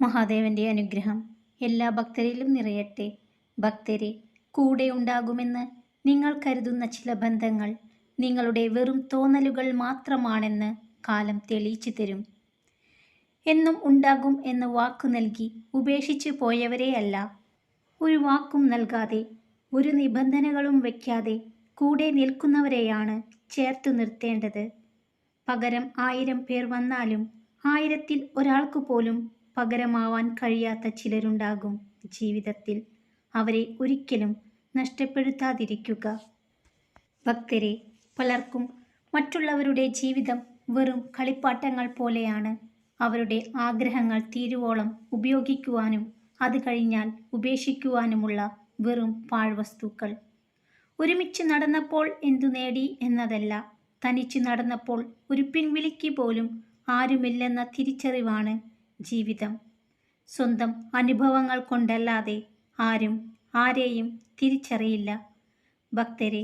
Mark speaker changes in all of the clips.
Speaker 1: മഹാദേവന്റെ അനുഗ്രഹം എല്ലാ ഭക്തരിലും നിറയട്ടെ. ഭക്തരെ കൂടെ ഉണ്ടാകുമെന്ന് നിങ്ങൾ കരുതുന്ന ചില ബന്ധങ്ങൾ നിങ്ങളുടെ വെറും തോന്നലുകൾ മാത്രമാണെന്ന് കാലം തെളിയിച്ചു തരും. എന്നും ഉണ്ടാകും എന്ന് വാക്കു നൽകി ഉപേക്ഷിച്ചു പോയവരെയല്ല ഒരു വാക്കും നൽകാതെ ഒരു നിബന്ധനകളും വയ്ക്കാതെ കൂടെ നിൽക്കുന്നവരെയാണ് ചേർത്തു നിർത്തേണ്ടത്. പകരം ആയിരം പേർ വന്നാലും ആയിരത്തിൽ ഒരാൾക്ക് പോലും പകരമാവാൻ കഴിയാത്ത ചിലരുണ്ടാകും ജീവിതത്തിൽ. അവരെ ഒരിക്കലും നഷ്ടപ്പെടുത്താതിരിക്കുക. ഭക്തരെ പലർക്കും മറ്റുള്ളവരുടെ ജീവിതം വെറും കളിപ്പാട്ടങ്ങൾ പോലെയാണ്. അവരുടെ ആഗ്രഹങ്ങൾ തീരുവോളം ഉപയോഗിക്കുവാനും അത് കഴിഞ്ഞാൽ ഉപേക്ഷിക്കുവാനുമുള്ള വെറും പാഴ്വസ്തുക്കൾ. ഒരുമിച്ച് നടന്നപ്പോൾ എന്തു നേടി എന്നതല്ല. തനിച്ച് നടന്നപ്പോൾ ഒരു പിൻവിളിക്ക് പോലും ആരുമില്ലെന്ന തിരിച്ചറിവാണ് ജീവിതം. സ്വന്തം അനുഭവങ്ങൾ കൊണ്ടല്ലാതെ ആരും ആരെയും തിരിച്ചറിയില്ല. ഭക്തരെ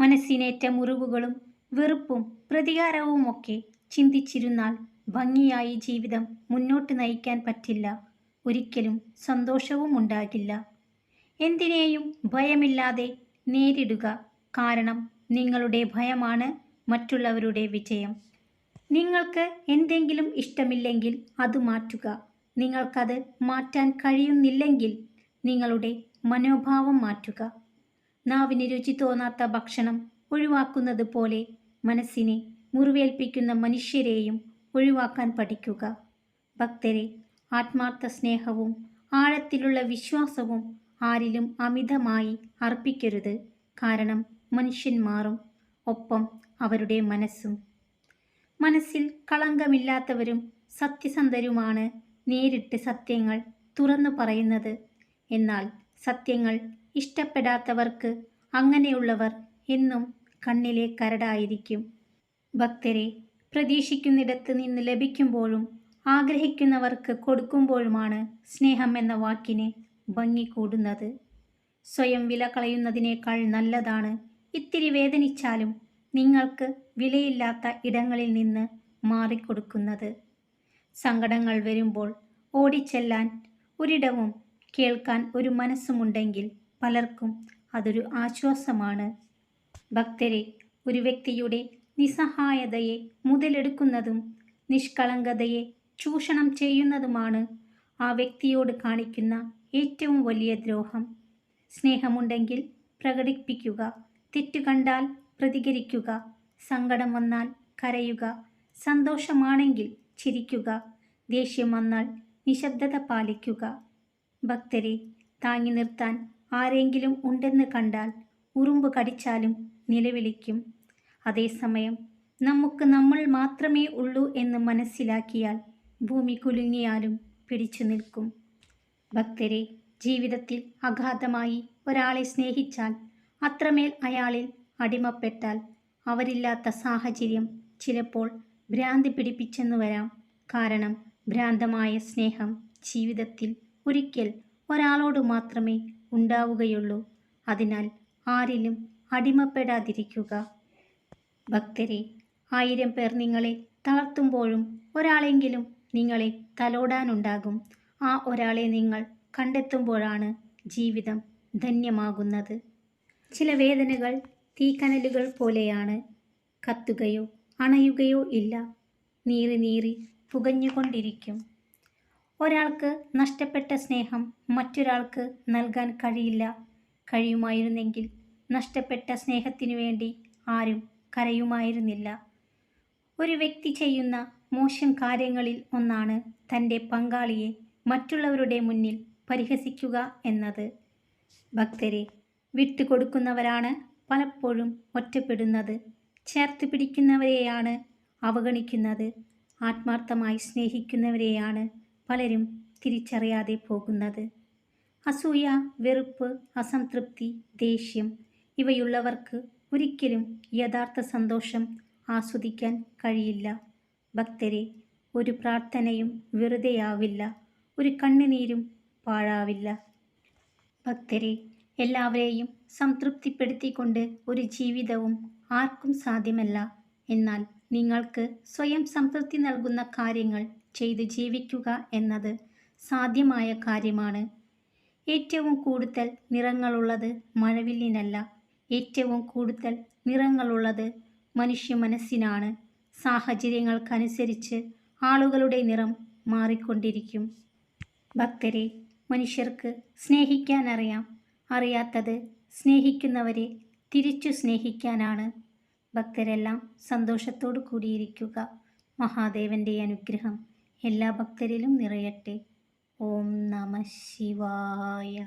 Speaker 1: മനസ്സിനേറ്റ മുറിവുകളും വെറുപ്പും പ്രതികാരവുമൊക്കെ ചിന്തിച്ചിരുന്നാൽ ഭംഗിയായി ജീവിതം മുന്നോട്ട് നയിക്കാൻ പറ്റില്ല. ഒരിക്കലും സന്തോഷവും ഉണ്ടാകില്ല. എന്തിനേയും ഭയമില്ലാതെ നേരിടുക കാരണം നിങ്ങളുടെ ഭയമാണ് മറ്റുള്ളവരുടെ വിജയം. നിങ്ങൾക്ക് എന്തെങ്കിലും ഇഷ്ടമില്ലെങ്കിൽ അത് മാറ്റുക. നിങ്ങൾക്കത് മാറ്റാൻ കഴിയുന്നില്ലെങ്കിൽ നിങ്ങളുടെ മനോഭാവം മാറ്റുക. നാവിന് രുചി തോന്നാത്ത ഭക്ഷണം ഒഴിവാക്കുന്നത് പോലെ മനസ്സിനെ മുറിവേൽപ്പിക്കുന്ന മനുഷ്യരെയും ഒഴിവാക്കാൻ പഠിക്കുക. ഭക്തരെ ആത്മാർത്ഥ സ്നേഹവും ആഴത്തിലുള്ള വിശ്വാസവും ആരിലും അമിതമായി അർപ്പിക്കരുത്. കാരണം മനുഷ്യൻ മാറും ഒപ്പം അവരുടെ മനസ്സും മനസ്സിൽ കളങ്കമില്ലാത്തവരും സത്യസന്ധരുമാണ് നേരിട്ട് സത്യങ്ങൾ തുറന്നു പറയുന്നത്. എന്നാൽ സത്യങ്ങൾ ഇഷ്ടപ്പെടാത്തവർക്ക് അങ്ങനെയുള്ളവർ എന്നും കണ്ണിലെ കരടായിരിക്കും. ഭക്തരെ പ്രതീക്ഷിക്കുന്നിടത്ത് നിന്ന് ലഭിക്കുമ്പോഴും ആഗ്രഹിക്കുന്നവർക്ക് കൊടുക്കുമ്പോഴുമാണ് സ്നേഹം എന്ന വാക്കിന് ഭംഗി കൂടുന്നത്. സ്വയം വില കളയുന്നതിനേക്കാൾ നല്ലതാണ്. ഇത്തിരി വേദനിച്ചാലും നിങ്ങൾക്ക് വിലയില്ലാത്ത ഇടങ്ങളിൽ നിന്ന് മാറിക്കൊടുക്കുന്നത്. സങ്കടങ്ങൾ വരുമ്പോൾ ഓടിച്ചെല്ലാൻ ഒരിടവും കേൾക്കാൻ ഒരു മനസ്സുമുണ്ടെങ്കിൽ പലർക്കും അതൊരു ആശ്വാസമാണ്. ഭക്തരെ ഒരു വ്യക്തിയുടെ നിസ്സഹായതയെ മുതലെടുക്കുന്നതും നിഷ്കളങ്കതയെ ചൂഷണം ചെയ്യുന്നതുമാണ് ആ വ്യക്തിയോട് കാണിക്കുന്ന ഏറ്റവും വലിയ ദ്രോഹം. സ്നേഹമുണ്ടെങ്കിൽ പ്രകടിപ്പിക്കുക തെറ്റു കണ്ടാൽ പ്രതികരിക്കുക. സങ്കടം വന്നാൽ കരയുക. സന്തോഷമാണെങ്കിൽ ചിരിക്കുക. ദേഷ്യം വന്നാൽ നിശബ്ദത പാലിക്കുക. ഭക്തരെ താങ്ങി നിർത്താൻ ആരെങ്കിലും ഉണ്ടെന്ന് കണ്ടാൽ ഉറുമ്പ് കടിച്ചാലും നിലവിളിക്കും. അതേസമയം നമുക്ക് നമ്മൾ മാത്രമേ ഉള്ളൂ എന്ന് മനസ്സിലാക്കിയാൽ ഭൂമി കുലുങ്ങിയാലും പിടിച്ചു നിൽക്കും. ഭക്തരെ ജീവിതത്തിൽ അഗാധമായി ഒരാളെ സ്നേഹിച്ചാൽ അത്രമേൽ അയാളിൽ അടിമപ്പെട്ടാൽ അവരില്ലാത്ത സാഹചര്യം ചിലപ്പോൾ ഭ്രാന്തി പിടിപ്പിച്ചെന്ന് വരാം. കാരണം ഭ്രാന്തമായ സ്നേഹം ജീവിതത്തിൽ ഒരിക്കൽ ഒരാളോട് മാത്രമേ ഉണ്ടാവുകയുള്ളൂ. അതിനാൽ ആരിലും അടിമപ്പെടാതിരിക്കുക. ഭക്തരെ ആയിരം പേർ നിങ്ങളെ തളർത്തുമ്പോഴും ഒരാളെങ്കിലും നിങ്ങളെ തലോടാനുണ്ടാകും. ആ ഒരാളെ നിങ്ങൾ കണ്ടെത്തുമ്പോഴാണ് ജീവിതം ധന്യമാകുന്നത്. ചില വേദനകൾ തീക്കനലുകൾ പോലെയാണ്. കത്തുകയോ അണയുകയോ ഇല്ല. നീറി നീറി പുകഞ്ഞുകൊണ്ടിരിക്കും. ഒരാൾക്ക് നഷ്ടപ്പെട്ട സ്നേഹം മറ്റൊരാൾക്ക് നൽകാൻ കഴിയില്ല. കഴിയുമായിരുന്നെങ്കിൽ നഷ്ടപ്പെട്ട സ്നേഹത്തിനു വേണ്ടി ആരും കരയുമായിരുന്നില്ല. ഒരു വ്യക്തി ചെയ്യുന്ന മോശം കാര്യങ്ങളിൽ ഒന്നാണ് തന്റെ പങ്കാളിയെ മറ്റുള്ളവരുടെ മുന്നിൽ പരിഹസിക്കുക എന്നത്. ഭക്തരെ വിട്ടുകൊടുക്കുന്നവരാണ് പലപ്പോഴും ഒറ്റപ്പെടുന്നത്. ചേർത്ത് പിടിക്കുന്നവരെയാണ് അവഗണിക്കുന്നത്. ആത്മാർത്ഥമായി സ്നേഹിക്കുന്നവരെയാണ് പലരും തിരിച്ചറിയാതെ പോകുന്നത്. അസൂയ വെറുപ്പ് അസംതൃപ്തി ദേഷ്യം ഇവയുള്ളവർക്ക് ഒരിക്കലും യഥാർത്ഥ സന്തോഷം ആസ്വദിക്കാൻ കഴിയില്ല. ഭക്തരെ ഒരു പ്രാർത്ഥനയും വെറുതെയാവില്ല. ഒരു കണ്ണുനീരും പാഴാവില്ല. ഭക്തരെ എല്ലാവരെയും സംതൃപ്തിപ്പെടുത്തിക്കൊണ്ട് ഒരു ജീവിതവും ആർക്കും സാധ്യമല്ല. എന്നാൽ നിങ്ങൾക്ക് സ്വയം സംതൃപ്തി നൽകുന്ന കാര്യങ്ങൾ ചെയ്ത് ജീവിക്കുക എന്നത് സാധ്യമായ കാര്യമാണ്. ഏറ്റവും കൂടുതൽ നിറങ്ങളുള്ളത് മഴവില്ലിനല്ല. ഏറ്റവും കൂടുതൽ നിറങ്ങളുള്ളത് മനുഷ്യ മനസ്സിനാണ് സാഹചര്യങ്ങൾക്കനുസരിച്ച് ആളുകളുടെ നിറം മാറിക്കൊണ്ടിരിക്കും. ഭക്തരെ മനുഷ്യർക്ക് സ്നേഹിക്കാൻ അറിയാം അറിയാത്തത് സ്നേഹിക്കുന്നവരെ തിരിച്ചു സ്നേഹിക്കാനാണ്. ഭക്തരെല്ലാം സന്തോഷത്തോടു കൂടിയിരിക്കുക. മഹാദേവന്റെ അനുഗ്രഹം എല്ലാ ഭക്തരിലും നിറയട്ടെ. ഓം നമ ശിവായ.